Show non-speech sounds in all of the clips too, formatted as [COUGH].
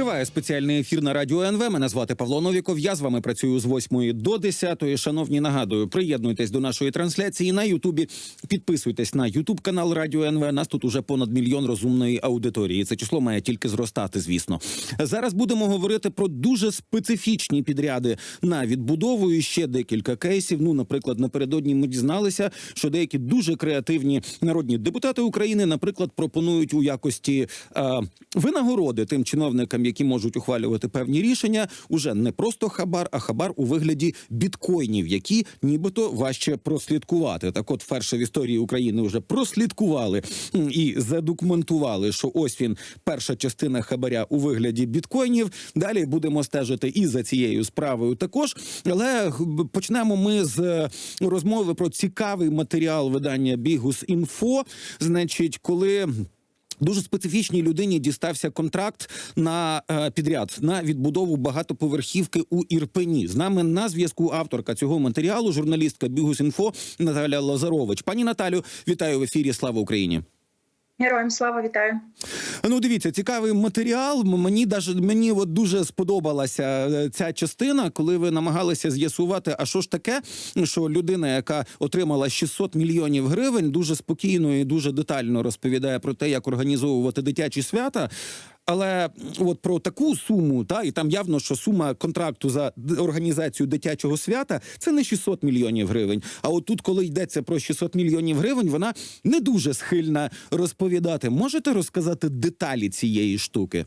Триває спеціальний ефір на радіо НВ. Мене звати Павло Новіков. Я з вами працюю з 8 до 10. Шановні, нагадую, приєднуйтесь до нашої трансляції на Ютубі. Підписуйтесь на Ютуб канал Радіо НВ. Нас тут уже понад мільйон розумної аудиторії. Це число має тільки зростати. Звісно, зараз будемо говорити про дуже специфічні підряди на відбудову і ще декілька кейсів. Ну, наприклад, напередодні ми дізналися, що деякі дуже креативні народні депутати України, наприклад, пропонують у якості е, винагороди тим чиновникам, які можуть ухвалювати певні рішення, уже не просто хабар, а хабар у вигляді біткоїнів, які нібито важче прослідкувати. Так, от вперше в історії України вже прослідкували і задокументували, що ось він перша частина хабаря у вигляді біткоїнів. Далі будемо стежити і за цією справою також. Але почнемо ми з е, розмови про цікавий матеріал видання Бігус Інфо. Значить, коли. Дуже специфічній людині дістався контракт на е, підряд на відбудову багатоповерхівки у Ірпені. З нами на зв'язку авторка цього матеріалу, журналістка Бігус.Інфо Наталя Лазарович. Пані Наталю, вітаю в ефірі. Слава Україні. Героям слава вітаю. Ну, дивіться, цікавий матеріал. Мені даже мені от дуже сподобалася е, ця частина, коли ви намагалися з'ясувати, а що ж таке, що людина, яка отримала 600 мільйонів гривень, дуже спокійно і дуже детально розповідає про те, як організовувати дитячі свята. Але от про таку суму, та і там явно, що сума контракту за організацію дитячого свята це не 600 мільйонів гривень. А от тут, коли йдеться про 600 мільйонів гривень, вона не дуже схильна розповідати. Можете розказати деталі цієї штуки?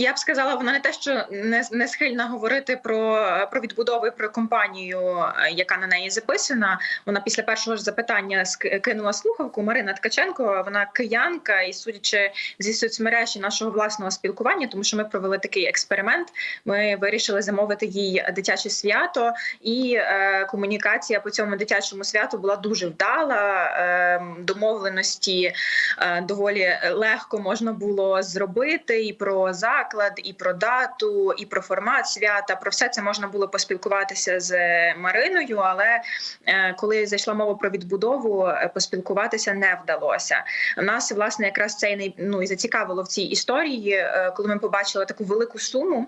Я б сказала, вона не те, що не, не схильна говорити про, про відбудову і про компанію, е, яка на неї записана. Вона після першого ж запитання кинула слухавку. Марина Ткаченко, вона киянка, і судячи зі соцмереж і нашого власного спілкування, тому що ми провели такий експеримент. Ми вирішили замовити їй дитяче свято, і е, комунікація по цьому дитячому святу була дуже вдала. Е, домовленості е, доволі легко можна було зробити і про заклад, і про дату, і про формат свята. Про все це можна було поспілкуватися з Мариною. Але е, коли зайшла мова про відбудову, е, поспілкуватися не вдалося. Нас власне якраз це і ну, і зацікавило в цій історії, е, коли ми побачили таку велику суму.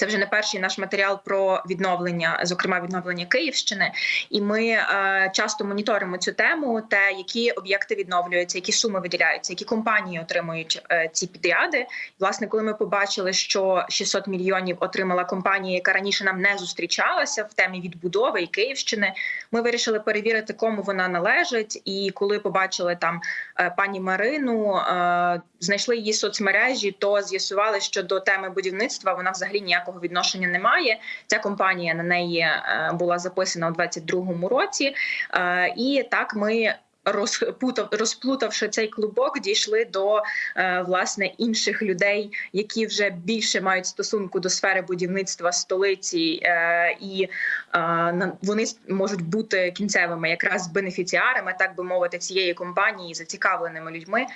Це вже не перший наш матеріал про відновлення, зокрема відновлення Київщини. І ми е, часто моніторимо цю тему, те, які об'єкти відновлюються, які суми виділяються, які компанії отримують е, ці підряди. Власне, коли ми побачили, що 600 мільйонів отримала компанія, яка раніше нам не зустрічалася в темі відбудови і Київщини, ми вирішили перевірити, кому вона належить. І коли побачили там е, пані Марину, е, знайшли її соцмережі, то з'ясували, що до теми будівництва вона взагалі ніякого відношення немає. Ця компанія на неї е, була записана у 22-му році, Е, і так ми. Розпутав, розплутавши цей клубок, дійшли до е, власне інших людей, які вже більше мають стосунку до сфери будівництва столиці, е, і е, вони можуть бути кінцевими якраз бенефіціарами, так би мовити, цієї компанії, зацікавленими людьми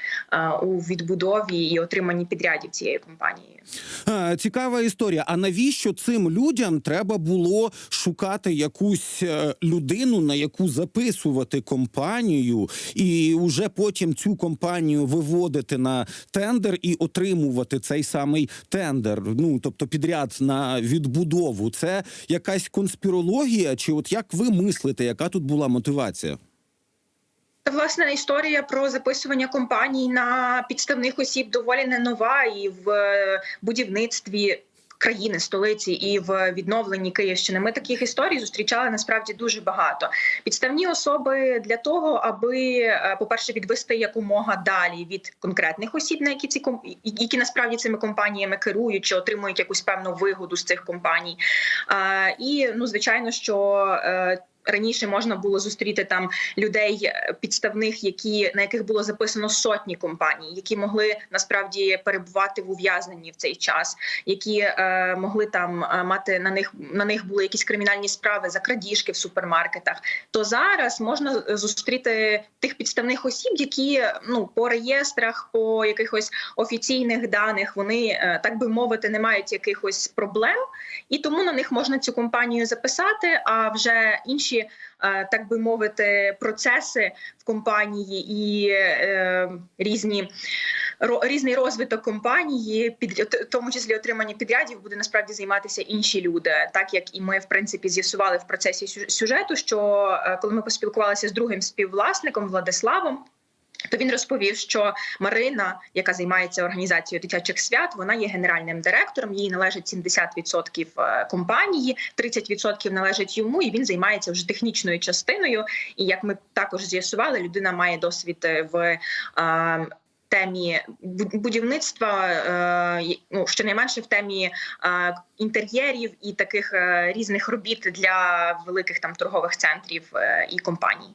у відбудові і отриманні підрядів цієї компанії. Цікава історія. А навіщо цим людям треба було шукати якусь людину, на яку записувати компанію, і вже потім цю компанію виводити на тендер і отримувати цей самий тендер? Ну тобто підряд на відбудову. Це якась конспірологія, чи от як ви мислите, яка тут була мотивація? Та, Власне, історія про записування компаній на підставних осіб доволі не нова і в е, будівництві. Країни столиці і в відновленні Київщини ми таких історій зустрічали насправді дуже багато. Підставні особи для того, аби, е, по-перше, відвести якомога далі від конкретних осіб, на які ці які насправді цими компаніями керують чи отримують якусь певну вигоду з цих компаній. І ну, звичайно, що е, раніше можна було зустріти там людей е, підставних, які на яких було записано сотні компаній, які могли насправді перебувати в ув'язненні в цей час, які е, могли там е, мати на них на них були якісь кримінальні справи за крадіжки в супермаркетах. То зараз можна зустріти тих підставних осіб, які ну по реєстрах, по якихось офіційних даних, вони е, так би мовити, не мають якихось проблем, і тому на них можна цю компанію записати. А вже інші, е, так би мовити, процеси в компанії і е, різні різний розвиток компанії, під в тому числі отримання підрядів, буде насправді займатися інші люди, так як і ми в принципі з'ясували в процесі сюжету, що е, коли ми поспілкувалися з другим співвласником Владиславом. То він розповів, що Марина, яка займається організацією дитячих свят, вона є генеральним директором. Їй належить 70% е, компанії, 30% належить йому, і він займається вже технічною частиною. І як ми також з'ясували, людина має досвід е, в е, темі бу- будівництва, ну щонайменше в темі інтер'єрів і таких різних робіт для великих там торгових центрів і компаній.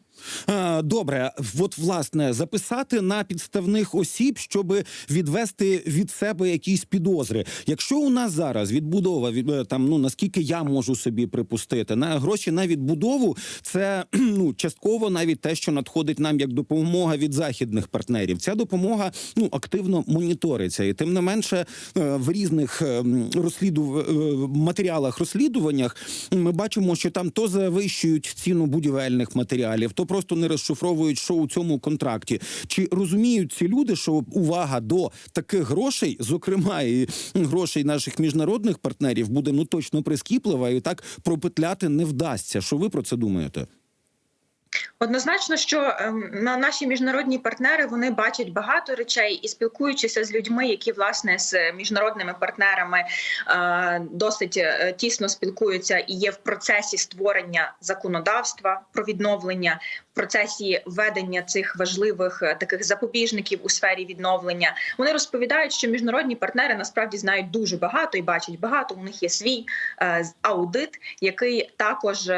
Е, Добре, от власне записати на підставних осіб, щоб відвести від себе якісь підозри. Якщо у нас зараз відбудова від е, там, ну наскільки я можу собі припустити, на гроші на відбудову, це [CLEARS THROAT] ну частково навіть те, що надходить нам як допомога від західних партнерів. Ця допомога ну активно моніториться, і тим не менше е, в різних розслідув е, матеріалах розслідуваннях ми бачимо, що там то завищують ціну будівельних матеріалів, то просто не розшифровують, що у цьому контракті. Чи розуміють ці люди, що увага до таких грошей, зокрема і грошей наших міжнародних партнерів, буде ну точно прискіплива, і так пропетляти не вдасться. Що ви про це думаєте? Однозначно, що ем, на наші міжнародні партнери вони бачать багато речей і спілкуючися з людьми, які власне з міжнародними партнерами е, досить е, тісно спілкуються і є в процесі створення законодавства про відновлення, в процесі введення цих важливих е, таких запобіжників у сфері відновлення. Вони розповідають, що міжнародні партнери насправді знають дуже багато і бачать багато. У них є свій аудит, який також.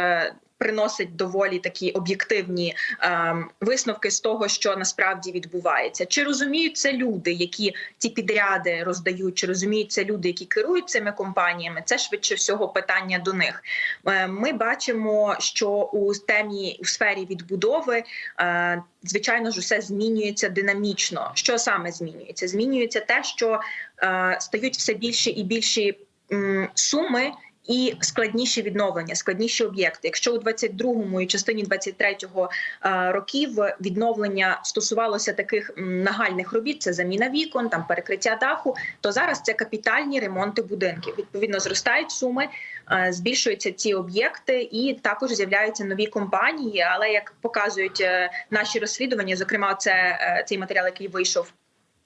Приносить доволі такі об'єктивні ем, висновки з того, що насправді відбувається. Чи розуміють це люди, які ці підряди роздають, чи розуміють це люди, які керують цими компаніями? Це швидше всього питання до них. Е, Ми бачимо, що у темі у сфері відбудови. е, Звичайно ж, усе змінюється динамічно. Що саме змінюється? Змінюється те, що е, стають все більші і більші м, суми і складніші відновлення, складніші об'єкти. Якщо у 22-му і частині 23-го е, років відновлення стосувалося таких нагальних робіт, це заміна вікон, там перекриття даху, то зараз це капітальні ремонти будинків. Відповідно, зростають суми, е, збільшуються ці об'єкти, і також з'являються нові компанії. Але як показують е, наші розслідування, зокрема, це цей матеріал, який вийшов.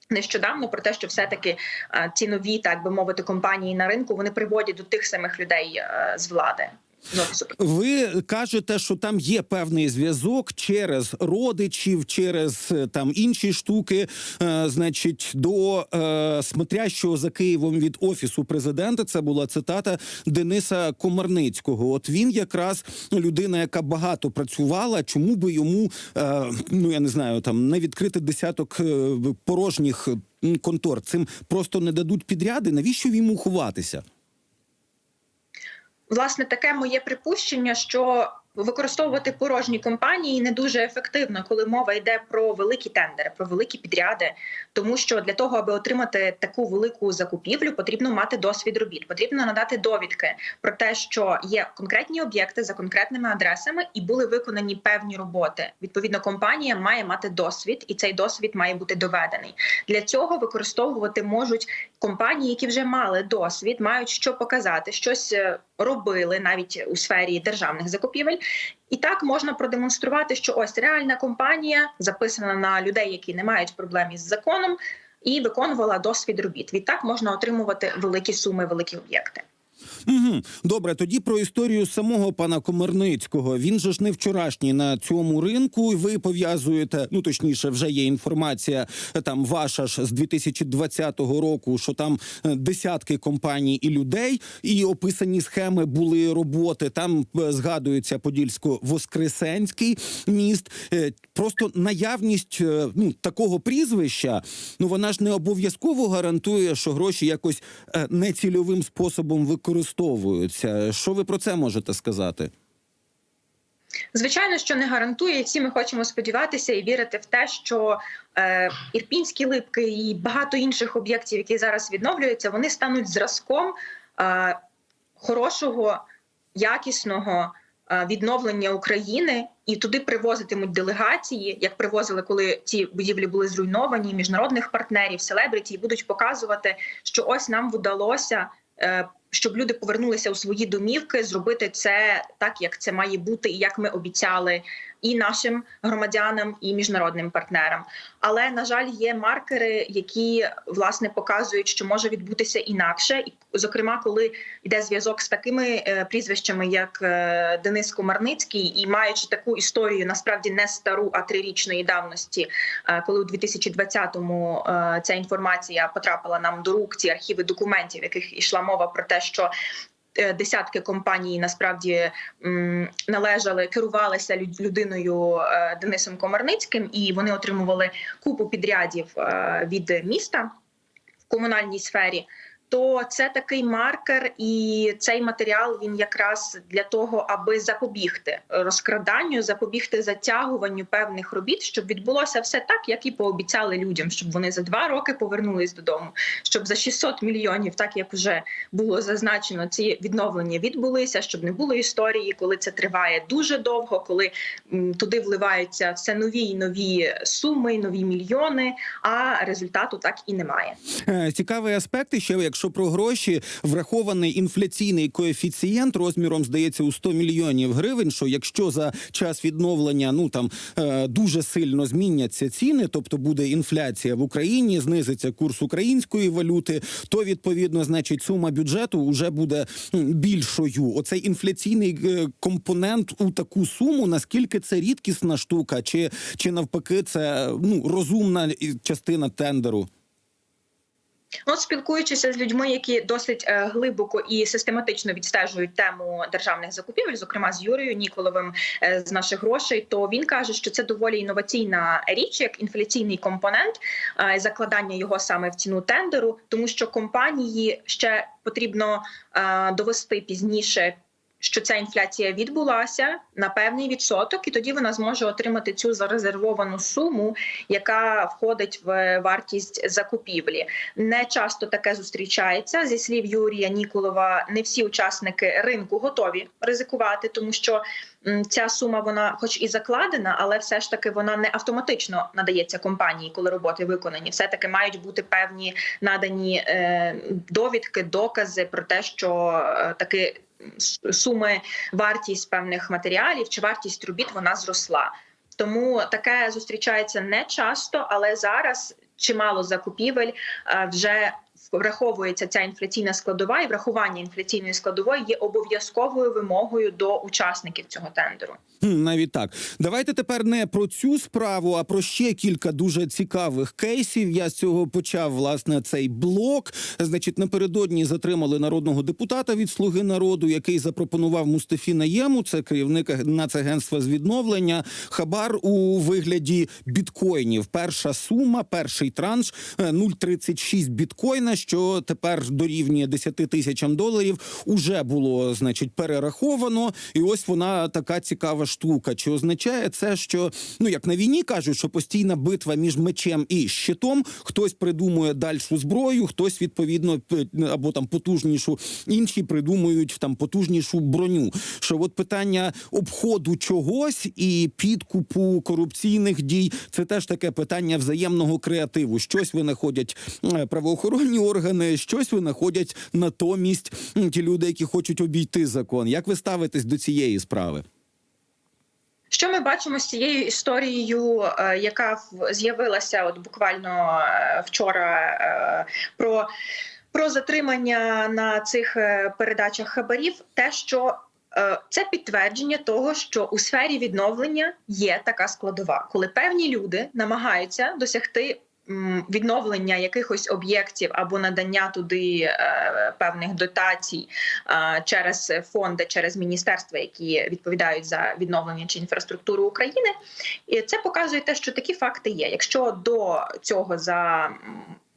Нещодавно про те, що все-таки е, ці нові, так би мовити, компанії на ринку вони приводять до тих самих людей е, з влади. Ви кажете, що там є певний зв'язок через родичів, через е, там інші штуки, е, значить, до е, смотрящого за Києвом від офісу президента. Це була цитата Дениса Комарницького. От він якраз людина, яка багато працювала. Чому би йому е, ну я не знаю, там не відкрити десяток е, порожніх контор? Цим просто не дадуть підряди. Навіщо йому ховатися? Власне, таке моє припущення, що використовувати порожні компанії не дуже ефективно, коли мова йде про великі тендери, про великі підряди. Тому що для того, аби отримати таку велику закупівлю, потрібно мати досвід робіт. Потрібно надати довідки про те, що є конкретні об'єкти за конкретними адресами і були виконані певні роботи. Відповідно, компанія має мати досвід, і цей досвід має бути доведений. Для цього використовувати можуть компанії, які вже мали досвід, мають що показати, щось е, робили навіть у сфері державних закупівель. І так можна продемонструвати, що ось реальна компанія записана на людей, які не мають проблем із законом, і виконувала досвід робіт. Відтак можна отримувати великі суми, великі об'єкти. Угу. Добре, тоді про історію самого пана Комарницького. Він же ж не вчорашній на цьому ринку. і Ви пов'язуєте, ну точніше, вже є інформація е, там ваша ж з 2020 року, що там е, десятки компаній і людей, і описані схеми були роботи. Там е, згадується Подільсько-Воскресенський міст. Просто наявність е, ну такого прізвища, ну вона ж не обов'язково гарантує, що гроші якось е, нецільовим способом використовуються. Що ви про це можете сказати? Звичайно, що не гарантує. і Всі ми хочемо сподіватися і вірити в те, що е, ірпінські липки і багато інших об'єктів, які зараз відновлюються, вони стануть зразком е, хорошого, якісного відновлення України, і туди привозитимуть делегації, як привозили, коли ці будівлі були зруйновані, міжнародних партнерів, селебриті, будуть показувати, що ось нам вдалося. Щоб люди повернулися у свої домівки, зробити це так, як це має бути, і як ми обіцяли і нашим громадянам, і міжнародним партнерам. Але на жаль, є маркери, які власне показують, що може відбутися інакше, і зокрема, коли йде зв'язок з такими е, прізвищами, як е, Денис Комарницький, і маючи таку історію, насправді не стару, а трирічної давності, е, коли у 2020-му е, ця інформація потрапила нам до рук, ці архіви документів, яких йшла мова про те, що е, Десятки компаній насправді належали, керувалися людиною е, Денисом Комарницьким, і вони отримували купу підрядів е, від міста в комунальній сфері. То це такий маркер, і цей матеріал він якраз для того, аби запобігти розкраданню, запобігти затягуванню певних робіт, щоб відбулося все так, як і пообіцяли людям, щоб вони за два роки повернулись додому, щоб за 600 мільйонів, так як вже було зазначено, ці відновлення відбулися, щоб не було історії, коли це триває дуже довго, коли туди вливаються все нові і нові суми, нові мільйони, а результату так і немає. Е, Цікавий аспект, ще якщо про гроші, врахований інфляційний коефіцієнт розміром здається у 100 мільйонів гривень. Що якщо за час відновлення ну там е, дуже сильно зміняться ціни, тобто буде інфляція в Україні, знизиться курс української валюти, то відповідно, значить, сума бюджету вже буде більшою. Оцей інфляційний е, компонент у таку суму, наскільки це рідкісна штука, чи, чи навпаки, це ну розумна частина тендеру. Ну, от спілкуючися з людьми, які досить е, глибоко і систематично відстежують тему державних закупівель, зокрема з Юрією Ніколовим е, з наших грошей, то він каже, що це доволі інноваційна річ, як інфляційний компонент, е, закладання його саме в ціну тендеру, тому що компанії ще потрібно довести пізніше. Що ця інфляція відбулася на певний відсоток, і тоді вона зможе отримати цю зарезервовану суму, яка входить в вартість закупівлі. Не часто таке зустрічається зі слів Юрія Ніколова. Не всі учасники ринку готові ризикувати, тому що ця сума вона, хоч і закладена, але все ж таки вона не автоматично надається компанії, коли роботи виконані. Все таки мають бути певні надані е, довідки, докази про те, що е, таки суми вартість певних матеріалів чи вартість робіт вона зросла. Тому таке зустрічається не часто, але зараз чимало закупівель е, вже враховується ця інфляційна складова, і врахування інфляційної складової є обов'язковою вимогою до учасників цього тендеру. Навіть так. Давайте тепер не про цю справу, а про ще кілька дуже цікавих кейсів. Я з цього почав власне цей блок. Значить, напередодні затримали народного депутата від Слуги народу, який запропонував Мустафі Наєму, це керівник Нацагентства з відновлення. Хабар у вигляді біткоїнів. Перша сума, перший транш е, 0,36 біткоїна, що тепер дорівнює 10 тисячам доларів. Уже було значить перераховано, і ось вона така цікава штука. Чи означає це, що ну як на війні кажуть, що постійна битва між мечем і щитом, хтось придумує дальшу зброю, хтось відповідно або там потужнішу, інші придумують там потужнішу броню. Що от питання обходу чогось і підкупу корупційних дій це теж таке питання взаємного креативу. Щось винаходять е, правоохоронні органи, щось винаходять натомість ті люди, які хочуть обійти закон. Як ви ставитесь до цієї справи? Що ми бачимо з цією історією, е, яка з'явилася от буквально е, вчора е, про, про затримання на цих передачах хабарів, те, що це підтвердження того, що у сфері відновлення є така складова, коли певні люди намагаються досягти. Відновлення якихось об'єктів або надання туди е, певних дотацій е, через фонди, через міністерства, які відповідають за відновлення чи інфраструктуру України, і це показує те, що такі факти є. Якщо до цього за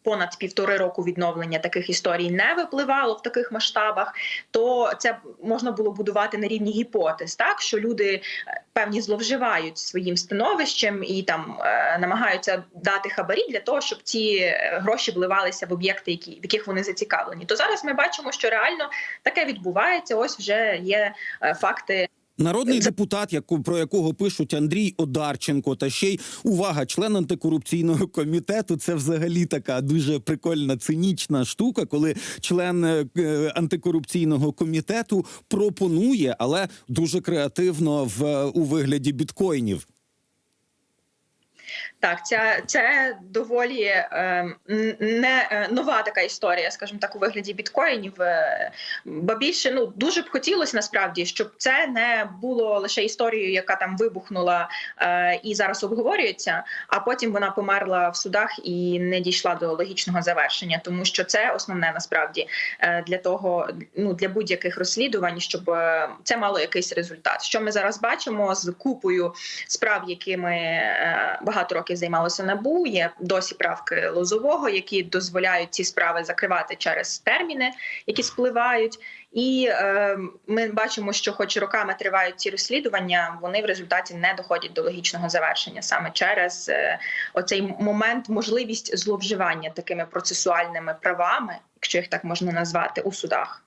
понад півтори року відновлення таких історій не випливало в таких масштабах, то це можна було будувати на рівні гіпотез, так що люди е, певні зловживають своїм становищем і там е, намагаються дати хабарі для того, щоб ці е, гроші вливалися в об'єкти, які в яких вони зацікавлені. То зараз ми бачимо, що реально таке відбувається. Ось вже є факти Народний депутат, яку про якого пишуть Андрій Одарченко, та ще й увага, член антикорупційного комітету. Це взагалі така дуже прикольна цинічна штука, коли член е, е, антикорупційного комітету пропонує, але дуже креативно в е, у вигляді біткоїнів. Так, ця це доволі е, не е, нова така історія, скажімо так, у вигляді біткоїнів. Е, Ба більше ну дуже б хотілося насправді, щоб це не було лише історією, яка там вибухнула е, і зараз обговорюється, а потім вона померла в судах і не дійшла до логічного завершення, тому що це основне насправді е, для того, ну для будь-яких розслідувань, щоб це мало якийсь результат. Що ми зараз бачимо з купою справ, якими багато років займалося набу. Є досі правки лозового, які дозволяють ці справи закривати через терміни, які спливають. І е, ми бачимо, що, хоч роками тривають ці розслідування, вони в результаті не доходять до логічного завершення саме через е, оцей момент, можливість зловживання такими процесуальними правами, якщо їх так можна назвати, у судах.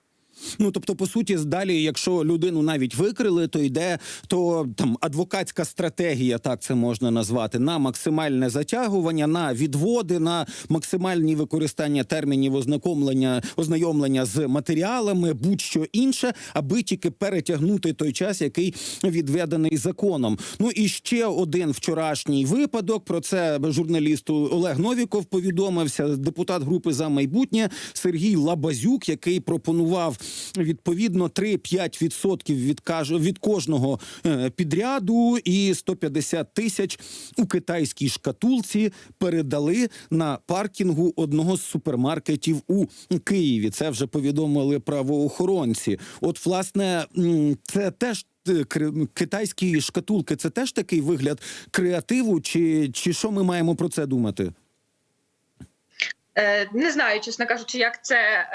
Ну тобто, по суті, далі, якщо людину навіть викрили, то йде то там адвокатська стратегія, так це можна назвати, на максимальне затягування, на відводи, на максимальні використання термінів ознакомлення, ознайомлення з матеріалами, будь-що інше, аби тільки перетягнути той час, який відведений законом. Ну і ще один вчорашній випадок. Про це журналісту Олег Новіков повідомився. Депутат групи за майбутнє Сергій Лабазюк, який пропонував відповідно 3-5% від від кожного е, підряду, і 150 тисяч у китайській шкатулці передали на паркінгу одного з супермаркетів у Києві. Це вже повідомили правоохоронці. От, власне, це теж. е, Китайські шкатулки це теж такий вигляд креативу, чи, чи що ми маємо про це думати? Е, Не знаю, чесно кажучи, як це е,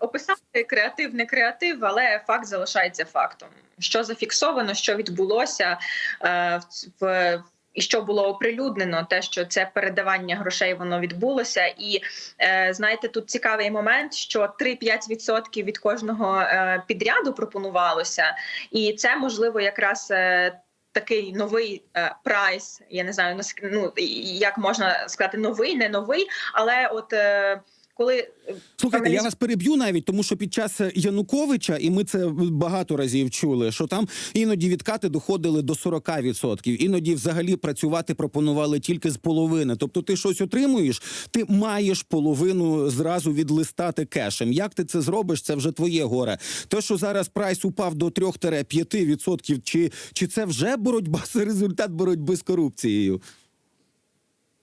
описати креатив, не креатив, але факт залишається фактом. Що зафіксовано, що відбулося е, в, і що було оприлюднено, те, що це передавання грошей воно відбулося, і е, знаєте, тут цікавий момент, що 3-5% від кожного е, підряду пропонувалося, і це можливо якраз. Е, Такий новий е, прайс, я не знаю ну, як можна сказати, новий, не новий, але от е, коли Слухайте, я вас переб'ю навіть, тому що під час Януковича, і ми це багато разів чули, що там іноді відкати доходили до 40%, іноді взагалі працювати пропонували тільки з половини. Тобто, ти щось отримуєш, ти маєш половину зразу відлистати кешем. Як ти це зробиш? Це вже твоє горе. Те, що зараз прайс упав до 3-5%, чи, чи це вже боротьба [LAUGHS] це результат боротьби з корупцією?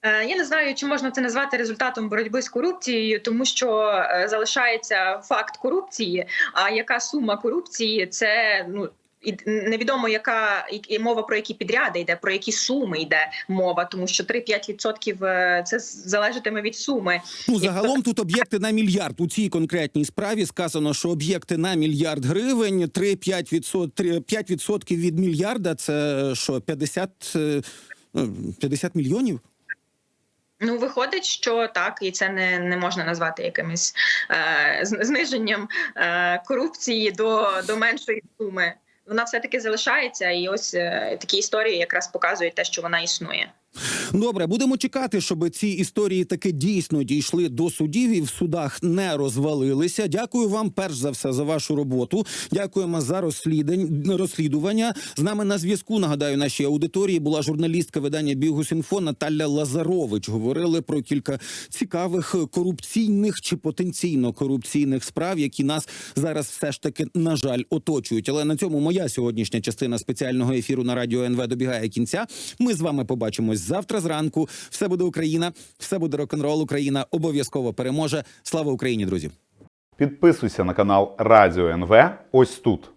Е, Я не знаю, чи можна це назвати результатом боротьби з корупцією, тому що е, залишається факт корупції. А яка сума корупції? Це ну. І невідомо, яка і мова про які підряди йде, про які суми йде мова, тому що 3-5% е, це залежатиме від суми. Ну загалом тут об'єкти на мільярд. У цій конкретній справі сказано, що об'єкти на мільярд гривень, 3-5 відсотків 5% від мільярда. Це що 50, е, ну, 50 мільйонів? Ну, виходить, що так, і це не, не можна назвати якимось е, зниженням е, корупції до, до меншої суми. Вона все таки залишається, і ось е, такі історії якраз показують те, що вона існує. Добре, будемо чекати, щоб ці історії таки дійсно дійшли до судів і в судах не розвалилися. Дякую вам, перш за все, за вашу роботу. Дякуємо за розслідування. З нами на зв'язку. Нагадаю, нашій аудиторії була журналістка видання Бігус.Інфо Наталя Лазарович. Говорили про кілька цікавих корупційних чи потенційно корупційних справ, які нас зараз все ж таки на жаль оточують. Але на цьому моя сьогоднішня частина спеціального ефіру на радіо НВ добігає кінця. Ми з вами побачимось завтра зранку. Все буде Україна, все буде рок-н-рол. Україна обов'язково переможе. Слава Україні, друзі! Підписуйся на канал Радіо НВ ось тут.